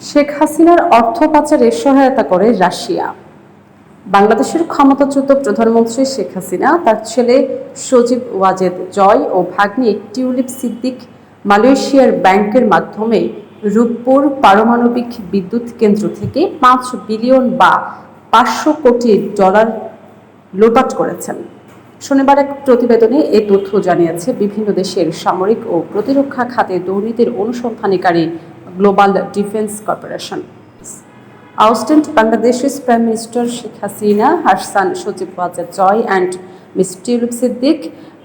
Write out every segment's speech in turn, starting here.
শেখ হাসিনার অর্থ পাচারে সহায়তা করে রাশিয়া। বাংলাদেশের ক্ষমতাচ্যুত প্রধানমন্ত্রী শেখ হাসিনা, তার ছেলে সজীব ওয়াজেদ জয় ও ভাগ্নি টিউলিপ সিদ্দিক মালয়েশিয়ার ব্যাংকের মাধ্যমে রূপপুর পারমাণবিক বিদ্যুৎ কেন্দ্র থেকে পাঁচ বিলিয়ন বা পাঁচশো কোটি ডলার লোপাট করেছেন। শনিবার এক প্রতিবেদনে এ তথ্য জানিয়েছে, বিভিন্ন দেশের সামরিক ও প্রতিরক্ষা খাতে দুর্নীতির অনুসন্ধানকারী গ্লোবাল ডিফেন্স কর্পোরেশন আউস্টেন্ট বাংলাদেশের prime minister Sheikh Hasina Hasan Sajeeb Wazed Joy and miss Tulip Siddiq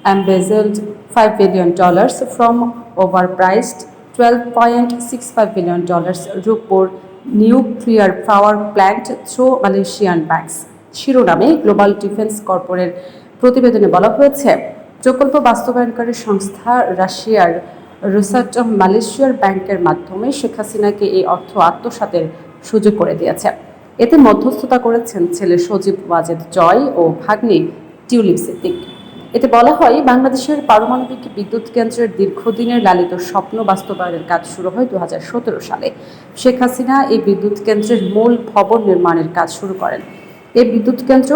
embezzled five billion dollars from over priced twelve point six five billion dollars Rooppur nuclear power plant through Malaysian banks শিরোনামে global defence corporate প্রতিবেদনে বলা হয়েছে, প্রকল্প বাস্তবায়নকারী সংস্থা রাশিয়ার Rosatom মালয়েশিয়ার ব্যাংকের মাধ্যমে শেখ হাসিনাকে এই অর্থ আত্মসাতের সুযোগ করে দিয়েছে। এতে মধ্যস্থতা করেছেন ছেলে সজীব ওয়াজেদ জয় ও ভাগ্নি টিউলিপ সিদ্দিক। এতে বলা হয়, বাংলাদেশের পারমাণবিক বিদ্যুৎ কেন্দ্রের দীর্ঘদিনের লালিত স্বপ্ন বাস্তবায়নের কাজ শুরু হয় দু হাজার সতেরো সালে। শেখ হাসিনা এই বিদ্যুৎ কেন্দ্রের মূল ভবন নির্মাণের কাজ শুরু করেন। এই বিদ্যুৎ কেন্দ্র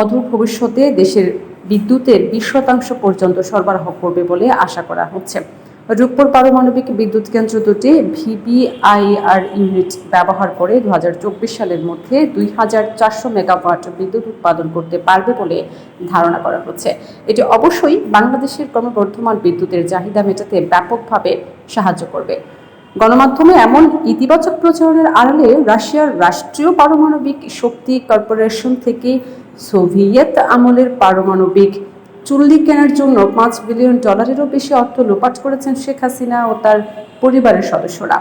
অদূর ভবিষ্যতে দেশের বিদ্যুতের বিশ শতাংশ পর্যন্ত সরবরাহ করবে বলে আশা করা হচ্ছে। রূপপুর পারমাণবিক বিদ্যুৎ কেন্দ্র দুটি ভিবিআইআর ইউনিট ব্যবহার করে দুহাজার চব্বিশ সালের মধ্যে দুই হাজার চারশো মেগাওয়াট বিদ্যুৎ উৎপাদন করতে পারবে বলে ধারণা করা হচ্ছে। এটি অবশ্যই বাংলাদেশের ক্রমবর্ধমান বিদ্যুতের চাহিদা মেটাতে ব্যাপকভাবে সাহায্য করবে। গণমাধ্যমে এমন ইতিবাচক প্রচারণের আড়ালে রাশিয়ার রাষ্ট্রীয় পারমাণবিক শক্তি কর্পোরেশন থেকে সোভিয়েত আমলের পারমাণবিক চুল্লি কেনার জন্য পাঁচ বিলিয়ন ডলারেরও বেশি অর্থ লোপাট করেছেন শেখ হাসিনা ও তার পরিবারের সদস্যরা।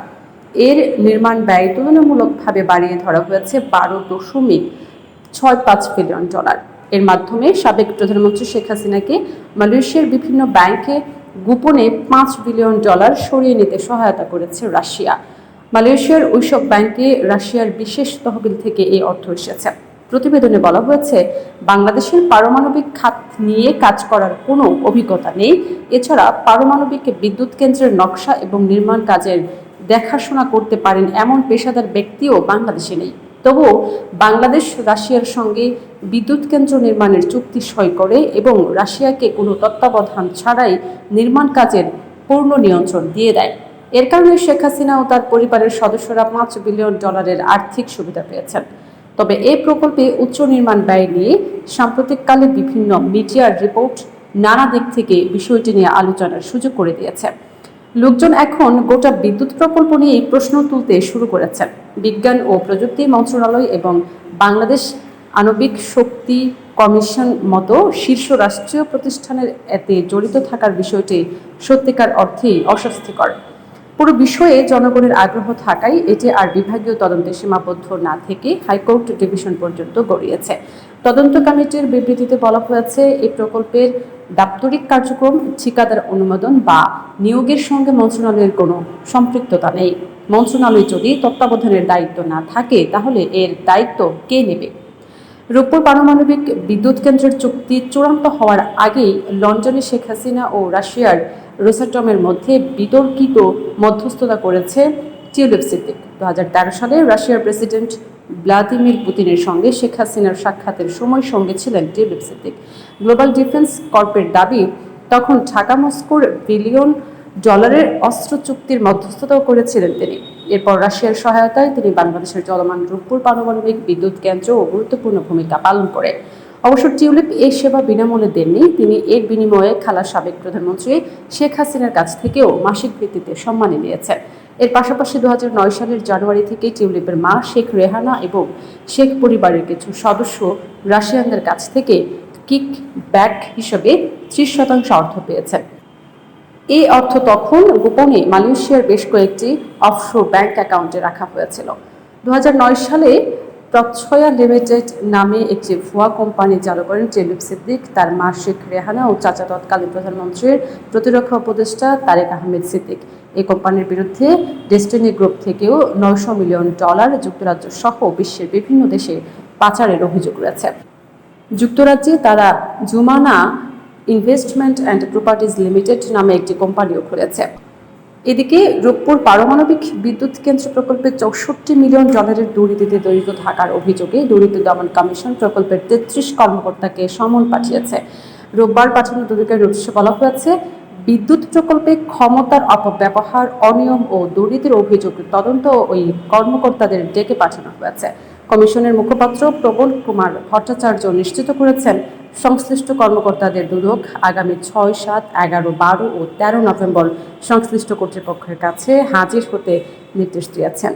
এর নির্মাণ ব্যয় তুলনামূলকভাবে বাড়িয়ে ধরা হয়েছে বারো দশমিক ছয় পাঁচ বিলিয়ন ডলার। এর মাধ্যমে সাবেক প্রধানমন্ত্রী শেখ হাসিনাকে মালয়েশিয়ার বিভিন্ন ব্যাংকে গোপনে পাঁচ বিলিয়ন ডলার সরিয়ে নিতে সহায়তা করেছে রাশিয়া। মালয়েশিয়ার ওইসব ব্যাংকে রাশিয়ার বিশেষ তহবিল থেকে এই অর্থ এসেছে। প্রতিবেদনে বলা হয়েছে, বাংলাদেশের পারমাণবিক খাত নিয়ে কাজ করার কোনো অভিজ্ঞতা নেই। এছাড়া পারমাণবিক বিদ্যুৎ কেন্দ্রের নকশা এবং নির্মাণ কাজের দেখাশোনা করতে পারেন এমন পেশাদার ব্যক্তিও বাংলাদেশে নেই। তবুও বাংলাদেশ রাশিয়ার সঙ্গে বিদ্যুৎ কেন্দ্র নির্মাণের চুক্তি সই করে এবং রাশিয়াকে কোনো তত্ত্বাবধান ছাড়াই নির্মাণ কাজের পূর্ণ নিয়ন্ত্রণ দিয়ে দেয়। এর কারণে শেখ হাসিনা ও তার পরিবারের সদস্যরা পাঁচ বিলিয়ন ডলারের আর্থিক সুবিধা পেয়েছেন। তবে এই প্রকল্পে উচ্চ নির্মাণ ব্যয় নিয়ে সাম্প্রতিককালে বিভিন্ন মিডিয়ার রিপোর্ট নানা দিক থেকে বিষয়টি নিয়ে আলোচনার সুযোগ করে দিয়েছে। লোকজন এখন গোটা বিদ্যুৎ প্রকল্প নিয়ে প্রশ্ন তুলতে শুরু করেছেন বিজ্ঞান ও প্রযুক্তি মন্ত্রণালয় এবং বাংলাদেশ আণবিক শক্তি কমিশন মতো শীর্ষ রাষ্ট্রীয় প্রতিষ্ঠানের এতে জড়িত থাকার বিষয়টি সত্যিকার অর্থেই অস্বস্তিকর। পুরো বিষয়ে জনগণের আগ্রহ থাকায় এটি আর বিভাগীয় তদন্তে সীমাবদ্ধ না থেকে হাইকোর্ট ডিভিশন পর্যন্ত গড়িয়েছে। তদন্ত কমিটির বিবৃতিতে বলা হয়েছে, এই প্রকল্পের দাপ্তরিক কার্যক্রম, ঠিকাদার অনুমোদন বা নিয়োগের সঙ্গে মন্ত্রণালয়ের কোনো সম্পৃক্ততা নেই। মন্ত্রণালয় যদি তত্ত্বাবধানের দায়িত্ব না থাকে, তাহলে এর দায়িত্ব কে নেবে? রূপপুর পারমাণবিক বিদ্যুৎ কেন্দ্রের চুক্তি চূড়ান্ত হওয়ার আগেই লন্ডনে শেখ হাসিনা ও রাশিয়ার রোসাটমের মধ্যে বিতর্কিত মধ্যস্থতা করেছে টিউলিপ সিদ্দিক। দু সালে রাশিয়ার প্রেসিডেন্ট ভ্লাদিমির পুতিনের সঙ্গে শেখ হাসিনার সাক্ষাতের সময় সঙ্গে ছিলেন টিউলিপ সিদ্দিক। গ্লোবাল ডিফেন্স কর্পের দাবি, তখন ঢাকা মস্কোর বিলিয়ন ডলারের অস্ত্র চুক্তির মধ্যস্থতাও করেছিলেন তিনি। এরপর রাশিয়ার সহায়তায় তিনি বাংলাদেশের চলমান রূপপুর পারমাণবিক বিদ্যুৎ কেন্দ্র ও গুরুত্বপূর্ণ ভূমিকা পালন করে। অবশ্য টিউলিপ এই সেবা বিনামূল্যে দেননি। তিনি এর বিনিময়ে খালার সাবেক প্রধানমন্ত্রী শেখ হাসিনার কাছ থেকেও মাসিক ভিত্তিতে সম্মানী নিয়েছেন। এর পাশাপাশি দু সালের জানুয়ারি থেকে টিউলিপের মা শেখ রেহানা এবং শেখ পরিবারের কিছু সদস্য রাশিয়ানদের কাছ থেকে কিক ব্যাক হিসেবে ত্রিশ শতাংশ অর্থ পেয়েছেন। এই অর্থ তখন গোপনে মালয়েশিয়ার বেশ কয়েকটি অফশোর ব্যাংক অ্যাকাউন্টে রাখা হয়েছিল। দু হাজার নয় সালে প্রচ্ছয়া লিমিটেড নামে একটি ভুয়া কোম্পানি চালু করেন টেলিপ সিদ্দিক। তার মা শেখ রেহানা ও চাচা তৎকালীন প্রধানমন্ত্রীর প্রতিরক্ষা উপদেষ্টা তারেক আহমেদ সিদ্দিক। এই কোম্পানির বিরুদ্ধে ডেস্টিনি গ্রুপ থেকেও নয়শো মিলিয়ন ডলার যুক্তরাজ্য সহ বিশ্বের বিভিন্ন দেশে পাচারের অভিযোগ রয়েছে। যুক্তরাজ্যে তারা Jumana investment and properties limited নামে একটি কোম্পানিও খুলেছে। এদিকে রূপপুর পারমাণবিক বিদ্যুৎ কেন্দ্র প্রকল্পে চৌষট্টি মিলিয়ন ডলারের দুর্নীতিতে জড়িত থাকার অভিযোগে দুর্নীতি দমন কমিশন প্রকল্পের তেত্রিশ কর্মকর্তাকে সমন পাঠিয়েছে। রোববার পাঠানো দুদকের নোটিশে বলা হয়েছে, বিদ্যুৎ প্রকল্পে ক্ষমতার অপব্যবহার, অনিয়ম ও দুর্নীতির অভিযোগ তদন্ত ওই কর্মকর্তাদের ডেকে পাঠানো হয়েছে। কমিশনের মুখপাত্র প্রবল কুমার ভট্টাচার্য নিশ্চিত করেছেন সংশ্লিষ্ট কর্মকর্তাদের দুদক আগামী ছয়, সাত, এগারো, বারো ও তেরো নভেম্বর সংশ্লিষ্ট কর্তৃপক্ষের কাছে হাজির হতে নির্দেশ দিয়েছেন।